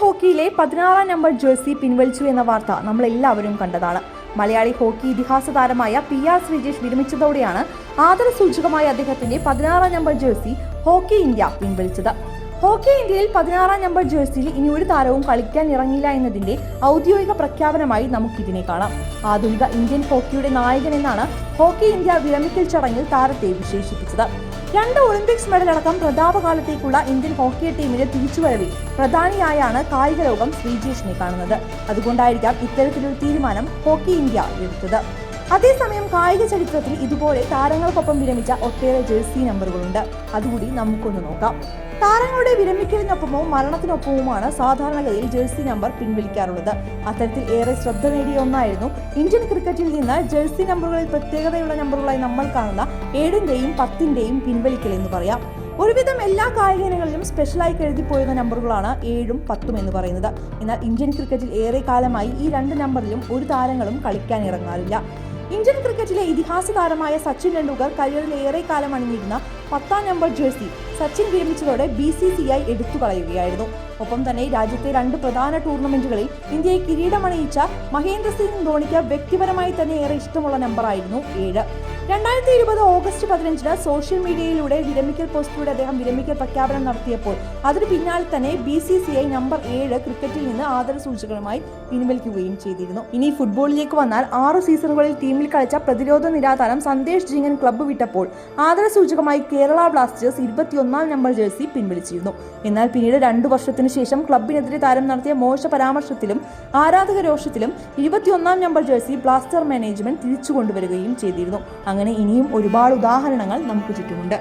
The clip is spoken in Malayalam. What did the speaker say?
ഹോക്കിയിലെ പതിനാറാം നമ്പർ ജേഴ്സി പിൻവലിച്ചു എന്ന വാർത്ത നമ്മളെല്ലാവരും കണ്ടതാണ്. മലയാളി ഹോക്കി ഇതിഹാസ താരമായ പി ആർ ശ്രീജേഷ് വിരമിച്ചതോടെയാണ് ആദരസൂചകമായ അദ്ദേഹത്തിന്റെ പതിനാറാം നമ്പർ ജേഴ്സി ഹോക്കി ഇന്ത്യ പിൻവലിച്ചത്. ഹോക്കി ഇന്ത്യയിൽ പതിനാറാം നമ്പർ ജേഴ്സിയിൽ ഇനി ഒരു താരവും കളിക്കാൻ ഇറങ്ങില്ല എന്നതിന്റെ ഔദ്യോഗിക പ്രഖ്യാപനമായി നമുക്കിതിനെ കാണാം. ആധുനിക ഇന്ത്യൻ ഹോക്കിയുടെ നായകൻ എന്നാണ് ഹോക്കി ഇന്ത്യ വിരമിക്കൽ ചടങ്ങിൽ താരത്തെ വിശേഷിപ്പിച്ചത്. രണ്ട് ഒളിമ്പിക്സ് മെഡൽ അടക്കം പ്രതാപകാലത്തേക്കുള്ള ഇന്ത്യൻ ഹോക്കി ടീമിന്റെ തിരിച്ചുവരവിൽ പ്രധാനിയായാണ് കായിക ലോകം ശ്രീജേഷിനെ കാണുന്നത്. അതുകൊണ്ടായിരിക്കാം ഇത്തരത്തിലൊരു തീരുമാനം ഹോക്കി ഇന്ത്യ എടുത്തത്. അതേസമയം കായിക ചരിത്രത്തിൽ ഇതുപോലെ താരങ്ങൾക്കൊപ്പം വിരമിച്ച ഒട്ടേറെ ജേഴ്സി നമ്പറുകളുണ്ട്. അതുകൂടി നമുക്കൊന്ന് നോക്കാം. താരങ്ങളുടെ വിരമിക്കലിനൊപ്പമോ മരണത്തിനൊപ്പവുമാണ് സാധാരണഗതിയിൽ ജേഴ്സി നമ്പർ പിൻവലിക്കാറുള്ളത്. അത്തരത്തിൽ ഏറെ ശ്രദ്ധ നേടിയ ഒന്നായിരുന്നു ഇന്ത്യൻ ക്രിക്കറ്റിൽ നിന്ന് ജേഴ്സി നമ്പറുകളിൽ പ്രത്യേകതയുള്ള നമ്പറുകളായി നമ്മൾ കാണുന്ന ഏഴിന്റെയും പത്തിന്റെയും പിൻവലിക്കൽ എന്ന് പറയാം. ഒരുവിധം എല്ലാ കായിക ഇനങ്ങളിലും സ്പെഷ്യലായി കരുതിപ്പോയിരുന്ന നമ്പറുകളാണ് ഏഴും പത്തും എന്ന് പറയുന്നത്. എന്നാൽ ഇന്ത്യൻ ക്രിക്കറ്റിൽ ഏറെ കാലമായി ഈ രണ്ട് നമ്പറിലും ഒരു താരങ്ങളും കളിക്കാൻ ഇറങ്ങാറില്ല. ഇന്ത്യൻ ക്രിക്കറ്റിലെ ഇതിഹാസ താരമായ സച്ചിൻ ടെണ്ടുൽക്കർ കരിയറിൽ ഏറെ കാലം അണിഞ്ഞിരുന്ന പത്താം നമ്പർ ജേഴ്സി സച്ചിൻ വിരമിച്ചതോടെ ബി സി സി ഐ എടുത്തു കളയുകയായിരുന്നു ഒപ്പം തന്നെ രാജ്യത്തെ രണ്ട് പ്രധാന ടൂർണമെന്റുകളിൽ ഇന്ത്യയെ കിരീടമണിയിച്ച മഹേന്ദ്ര സിംഗ് ധോണിക്ക് വ്യക്തിപരമായി തന്നെ ഏറെ ഇഷ്ടമുള്ള നമ്പറായിരുന്നു ഏഴ്. രണ്ടായിരത്തി ഇരുപത് ഓഗസ്റ്റ് പതിനഞ്ചിന് സോഷ്യൽ മീഡിയയിലൂടെ വിരമിക്കൽ പോസ്റ്റിലൂടെ അദ്ദേഹം വിരമിക്കൽ പ്രഖ്യാപനം നടത്തിയപ്പോൾ അതിന് പിന്നാലെ തന്നെ B C C I number ഏഴ് ക്രിക്കറ്റിൽ നിന്ന് ആദര സൂചകമായി പിൻവലിക്കുകയും ചെയ്തിരുന്നു. ഇനി ഫുട്ബോളിലേക്ക് വന്നാൽ ആറ് സീസണുകളിൽ ടീമിൽ കളിച്ച പ്രതിരോധ നിരാതാരം സന്ദേശ് ജിങ്ങൻ ക്ലബ്ബ് വിട്ടപ്പോൾ ആദര സൂചകമായി കേരള ബ്ലാസ്റ്റേഴ്സ് ഇരുപത്തിയൊന്നാം നമ്പർ ജേഴ്സി പിൻവലിച്ചിരുന്നു. എന്നാൽ പിന്നീട് രണ്ടു വർഷത്തിനു ശേഷം ക്ലബിനെതിരെ താരം നടത്തിയ മോശ പരാമർശത്തിലും ആരാധക രോഷത്തിലും ഇരുപത്തിയൊന്നാം നമ്പർ ജേഴ്സി ബ്ലാസ്റ്റർ മാനേജ്മെന്റ് തിരിച്ചു കൊണ്ടുവരികയും ചെയ്തിരുന്നു. അങ്ങനെ ഇനിയും ഒരുപാട് ഉദാഹരണങ്ങൾ നമുക്ക് ചുറ്റുമുണ്ട്.